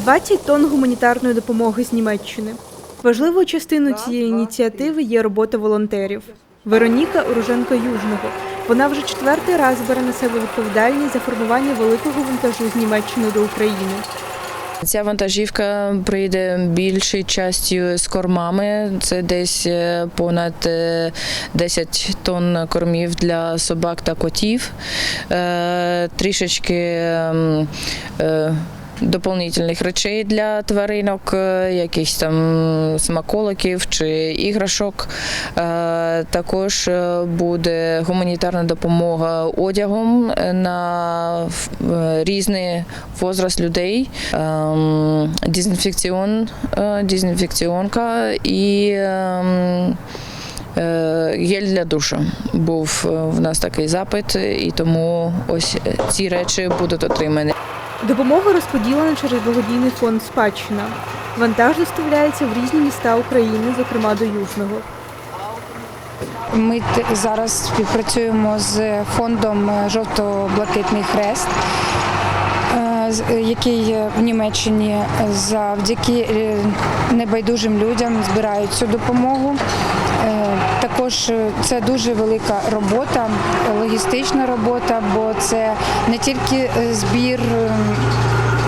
20 тонн гуманітарної допомоги з Німеччини. Важливою частиною цієї ініціативи є робота волонтерів. Вероніка Уроженко Южного. Вона вже четвертий раз бере на себе відповідальність за формування великого вантажу з Німеччини до України. Ця вантажівка прийде більшою частю з кормами. Це десь е, понад е, 10 тонн кормів для собак та котів. Е, Трішечки ем, е, доповнительних речей для тваринок, е, якихось там смаколиків чи іграшок. Е, Також е, буде гуманітарна допомога одягом на різний возраст людей, ем, дезінфекціон, дезінфекціонка і ем, гель для душу. Був в нас такий запит, і тому ось ці речі будуть отримані. Допомога розподілена через благодійний фонд Спадщина. Вантаж доставляється в різні міста України, зокрема до Южного. Ми зараз співпрацюємо з фондом Жовто-Блакитний Хрест, який е, в Німеччині е, завдяки е, небайдужим людям збирають цю допомогу. Е, Також е, це дуже велика робота, логістична робота, бо це не тільки е, збір. е,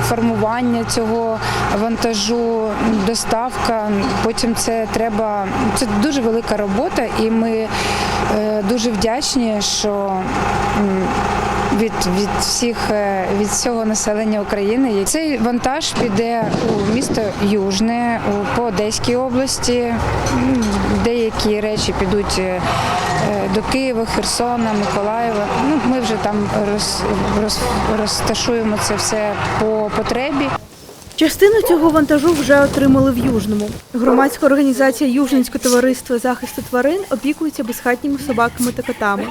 формування цього вантажу, доставка. Потім це треба. Це дуже велика робота, і ми е, дуже вдячні, що від, від всіх е, від всього населення України цей вантаж піде у місто Южне, по Одеській області. Деякі речі підуть е, до Києва, Херсона, Миколаєва. Ну, ми вже там роз, роз, розташуємо це все по потребі. Частину цього вантажу вже отримали в Южному. Громадська організація Южненське товариство захисту тварин опікується безхатніми собаками та котами.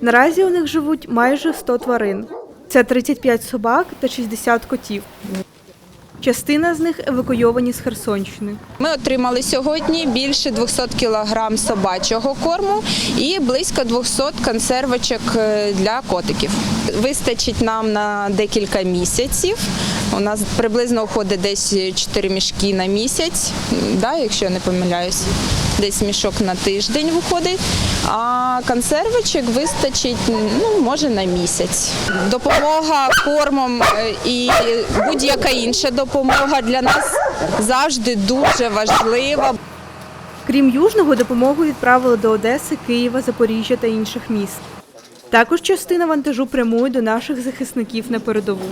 Наразі у них живуть майже 100 тварин. Це 35 собак та 60 котів. Частина з них евакуйовані з Херсонщини. Ми отримали сьогодні більше 200 кг собачого корму і близько 200 консервочок е, для котиків. Вистачить нам на декілька місяців. У нас приблизно уходить десь 4 мішки на місяць, да, якщо я не помиляюсь. Десь мішок на тиждень виходить, а консервочок вистачить ну, може на місяць. Допомога кормом е, і будь-яка інша допомога для нас завжди дуже важлива. Крім Южного, допомогу відправили до Одеси, Києва, Запоріжжя та інших міст. Також частина вантажу прямує до наших захисників на передову.